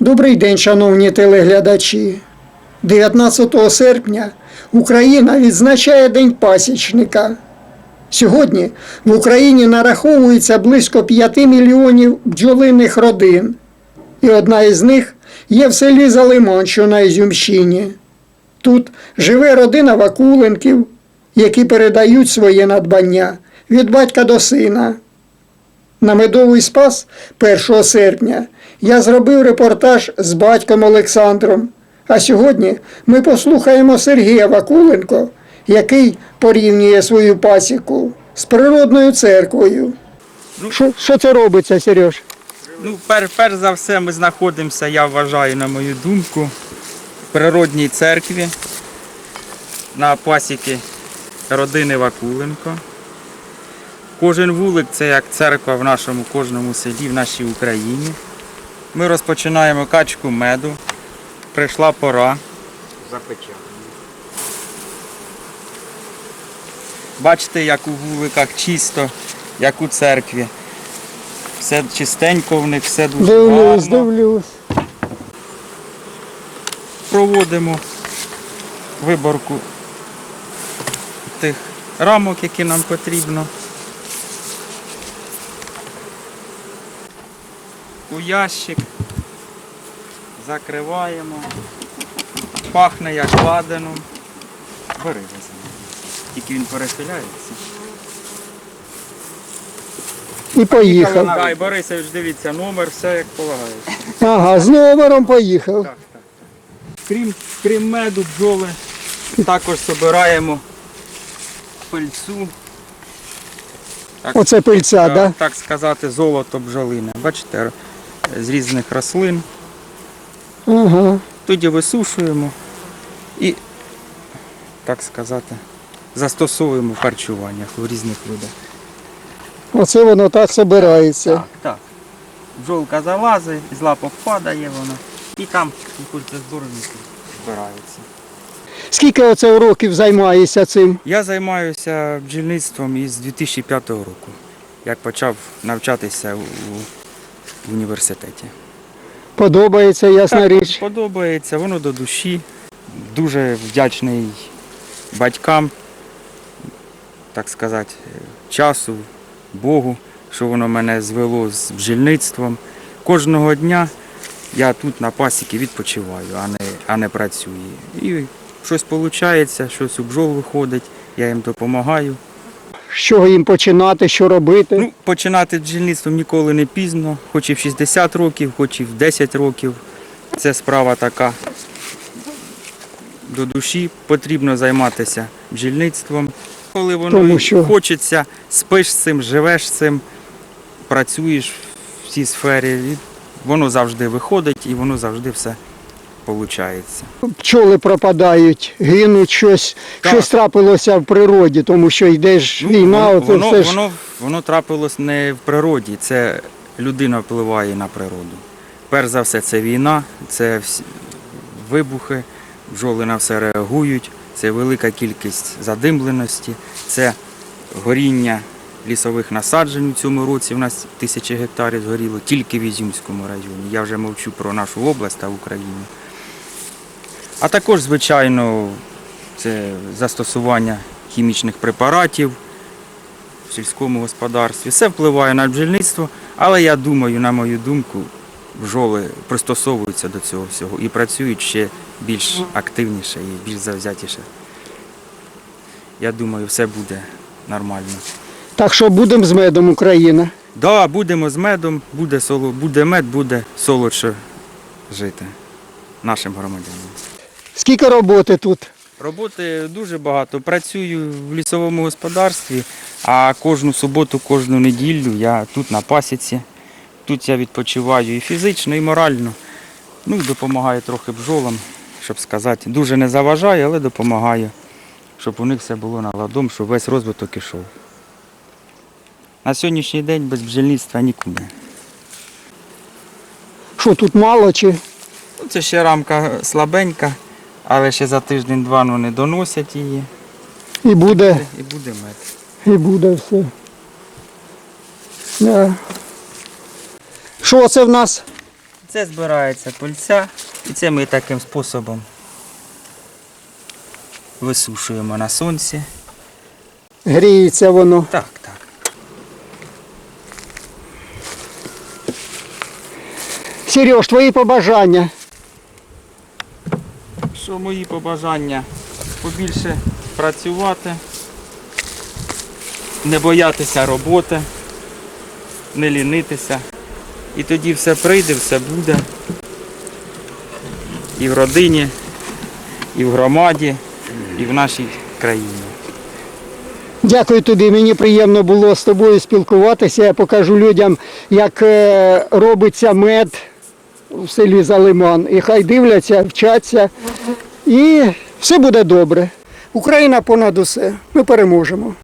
Добрий день, шановні телеглядачі. 19 серпня Україна відзначає День пасічника. Сьогодні в Україні нараховується близько 5 мільйонів бджолиних родин, і одна із них є в селі Залиман, що на Ізюмщині. Тут живе родина Вакуленків, які передають своє надбання від батька до сина. На медовий спас 1 серпня я зробив репортаж з батьком Олександром. А сьогодні ми послухаємо Сергія Вакуленко, який порівнює свою пасіку з природною церквою. Що, що це робиться, Сереж? Ну, пер, перш за все, ми знаходимося, я вважаю, на мою думку, в природній церкві на пасіки родини Вакуленко. Кожен вулик це як церква в нашому кожному селі, в нашій Україні. Ми розпочинаємо качку меду. Прийшла пора. Запечатано. Бачите, як у вуликах чисто, як у церкві. Все чистенько в них, все дуже Дивлюсь, гарно. дивлюсь. Проводимо виборку тих рамок, які нам потрібно. У ящик закриваємо. Пахне як ладаном. Бери візьми. Тільки він перехиляється. І поїхав. Дай, Борисович, дивіться, номер, все як полагається. Ага, з номером поїхав. Так, так, так. Крім, крім меду, бджоли, також збираємо пильцу. Так, Оце пильця, так, да? так сказати, золото бджолине. Бачите, з різних рослин. Ага. Тоді висушуємо і, так сказати, застосовуємо в харчуваннях у різних видах. Оце воно так собирається. Так, так. Бджолка залазить, з лапок падає вона. І там культозборники збираються. Скільки оце років займаєшся цим? Я займаюся бджільництвом із 2005 року, як почав навчатися у, в університеті. Подобається, ясна Так, річ. Подобається, воно до душі. Дуже вдячний батькам, так сказати, часу, Богу, що воно мене звело з бджільництвом. Кожного дня я тут на пасіки відпочиваю, а не, а не працюю. І щось виходить, щось у бджол виходить, я їм допомагаю. З чого їм починати, що робити? Ну, починати бджільництвом ніколи не пізно, хоч і в 60 років, хоч і в 10 років. Це справа така до душі. Потрібно займатися бджільництвом. Коли воно Тому що- хочеться, спиш з цим, живеш з цим, працюєш в цій сфері, і воно завжди виходить і воно завжди все виходить. Пчоли пропадають, гинуть щось, Так. щось трапилося в природі, тому що йде ж війна, воно, оце Ну, воно, все ж. воно, воно трапилось не в природі, це людина впливає на природу. Перш за все, це війна, це всі вибухи, бджоли на все реагують, це велика кількість задимленості, це горіння лісових насаджень у цьому році. У нас тисячі гектарів згоріло тільки в Ізюмському районі. Я вже мовчу про нашу область та Україну. А також, звичайно, це застосування хімічних препаратів в сільському господарстві. Все впливає на бджільництво, але я думаю, на мою думку, бджоли пристосовуються до цього всього і працюють ще більш активніше і більш завзятіше. Я думаю, все буде нормально. Так що будемо з медом Україна. Да, будемо з медом, буде, соло, буде мед, буде солодше жити нашим громадянам. Скільки роботи тут? Роботи дуже багато. Працюю в лісовому господарстві, а кожну суботу, кожну неділю я тут на пасіці. Тут я відпочиваю і фізично, і морально. Ну і допомагаю трохи бджолам, щоб сказати. Дуже не заважаю, але допомагаю, щоб у них все було наладом, щоб весь розвиток ішов. На сьогоднішній день без бджільництва нікуди. Що тут мало чи? Ну, Це ще рамка слабенька, але ще за тиждень-два ну, не доносять її. І буде, І буде мед. і буде все. Да. Що це в нас? Це збирається пильця, і це ми таким способом висушуємо на сонці. Гріється воно. Так, так. Сереж, твої побажання. Що мої побажання? Побільше працювати, не боятися роботи, не лінитися. І тоді все прийде, все буде. І в родині, і в громаді, і в нашій країні. Дякую тобі. Мені приємно було з тобою спілкуватися. Я покажу людям, як е, робиться мед в селі Залиман. І хай дивляться, вчаться. І все буде добре. Україна понад усе. Ми переможемо.